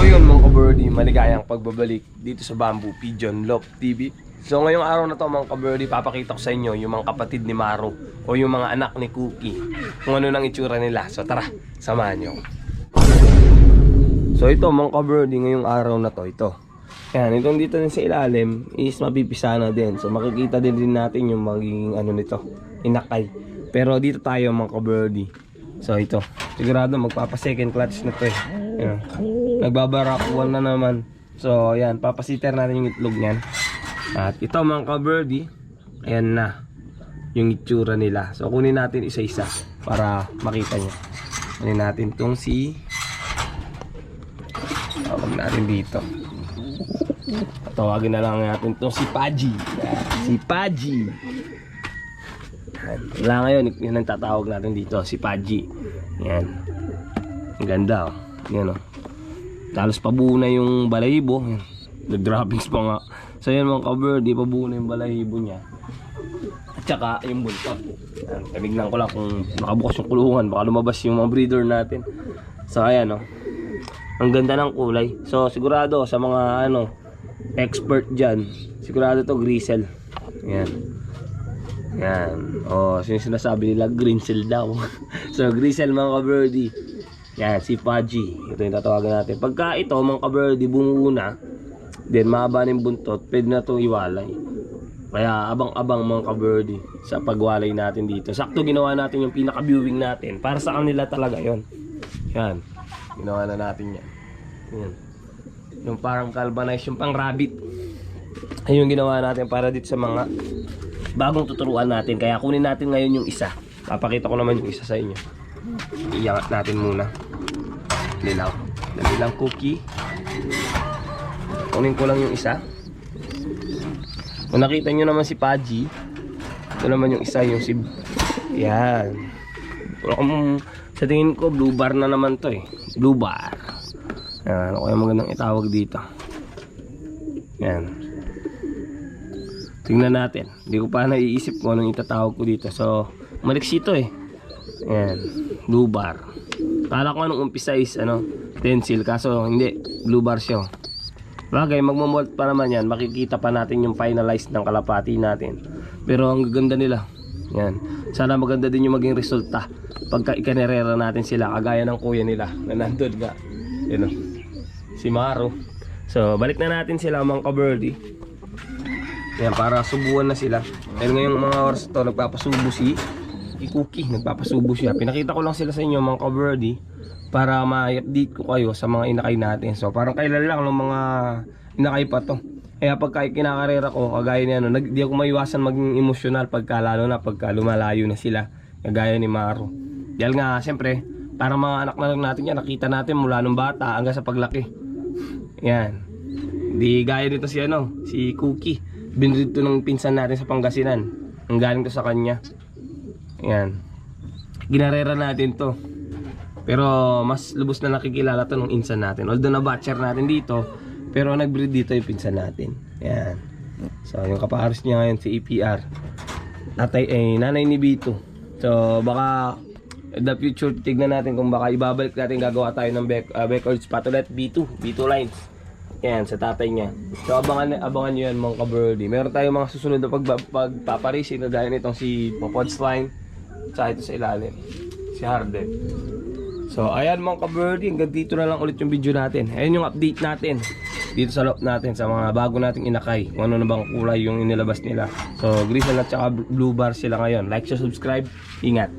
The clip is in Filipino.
So yun mga kabirdie, maligayang pagbabalik dito sa Bamboo Pigeon Love TV. So ngayong araw na to mga kabirdie, papakita ko sa inyo yung mga kapatid ni Maro o yung mga anak ni Cookie. Kung ano nang itsura nila. So tara, samahan nyo. So ito mga kabirdie, ngayong araw na to, ito. Yan, itong dito din sa ilalim is mapipisa na din. So makikita din din natin yung magiging ano nito, inakay. Pero dito tayo mga kabirdie. So ito, sigurado magpapa second clutch na to eh. Yan. Nagbabarak one na naman. So yan, papasiter natin yung itlog niyan. At ito mga ka-birdie, ayan na yung itsura nila. So kunin natin isa-isa para makita nyo. Kunin natin tong si Tawag natin dito. Tawagin na lang natin tong si Paji. Si Paji. Wala ngayon, yun ang tatawag natin dito, si Paji. Yan. Ang ganda oh. Yan oh. Talos pabuo na yung balahibo. Nag-droppings pa nga. So yan mga ka-birdie, pabuo na yung balahibo niya. At saka yung buntot. Yan. Tinignan ko lang kung nakabukas yung kulungan. Baka lumabas yung mga breeder natin. So ayan oh. Ang ganda ng kulay. So sigurado sa mga ano expert dyan, sigurado to grisel. Yan. Yan. Oh, sinasabi nila grinsel daw. so grisel mga ka-birdie. Yan, si Paji. Ito yung tatawagan natin. Pagka ito, mga ka-birdie, bumuo na, then mahaba yung buntot, pwede na itong iwalay. Kaya abang-abang mga ka-birdie sa pagwalay natin dito. Sakto ginawa natin yung pinaka-viewing natin. Para sa kanila talaga yon. Yan. Ginawa na natin yan. Yan. Yung parang galvanize, yung pang rabbit. Ayun yung ginawa natin para dito sa mga bagong tuturuan natin. Kaya kunin natin ngayon yung isa. Papakita ko naman yung isa sa inyo. Iangat natin muna. Dali lang. Cookie. Kunin ko lang yung isa. Kung nakita nyo naman si Paji, ito naman yung isa, yung si... Yan. Kung sa tingin ko, blue bar na naman to eh. Blue bar. Yan, ano kaya magandang itawag dito. Yan. Tingnan natin. Hindi ko pa naiisip kung anong itatawag ko dito. So, maliksito eh. Yan. Blue bar. Kala ko anong umpisa is ano, pencil. Kaso hindi. Blue bar siya. Bagay, magmamolt pa naman yan. Makikita pa natin yung finalized ng kalapati natin. Pero ang gaganda nila. Yan. Sana maganda din yung maging resulta. Pagka ikanerera natin sila. Kagaya ng kuya nila. Na nandun nga. Yan o. Si Maro. So, balik na natin sila mga ka-birdie. Yan, para subuan na sila. Dahil ngayong mga oras to, nagpapasubo si Cookie. Nagpapasubo siya. Pinakita ko lang sila sa inyo mga ka-birdie para ma-update ko kayo sa mga inakay natin. So, parang kailan lang ng mga inakay pa to. Kaya pagka kinakarera ko, kagaya ni ano, nag, di ako maiwasan maging emosyonal pagka lalo na pagka lumalayo na sila. Kagaya ni Maro. Dahil nga, siyempre, para mga anak na lang natin yan, nakita natin mula nung bata hanggang sa paglaki. Yan. Di gaya dito si ano, si Cookie. Binrid to ng pinsan natin sa Pangasinan. Ang galing to sa kanya. Yan. Ginarera natin to. Pero mas lubos na nakikilala to ng insan natin. Although na batcher natin dito, pero nag-breed dito yung pinsan natin. Yan. So, yung kapares niya ngayon si EPR. Tatay, eh, nanay ni Bito. So, baka in the future, tignan natin kung baka ibabalik natin gagawa tayo ng back, uh, backward spatulet B2, B2 lines. Yan, sa tatay niya. So, abangan, abangan nyo yan mga ka-birdie. Meron tayong mga susunod na pag, pagpaparising na gaya nitong si Popod's line. Sa ito sa ilalim. Si Harden. So, ayan mga ka-birdie, hanggang dito na lang ulit yung video natin. Ayan yung update natin dito sa loob natin sa mga bago nating inakay. Kung ano na bang kulay yung inilabas nila. So, grisel at saka blue bar sila ngayon. Like, share, subscribe. Ingat.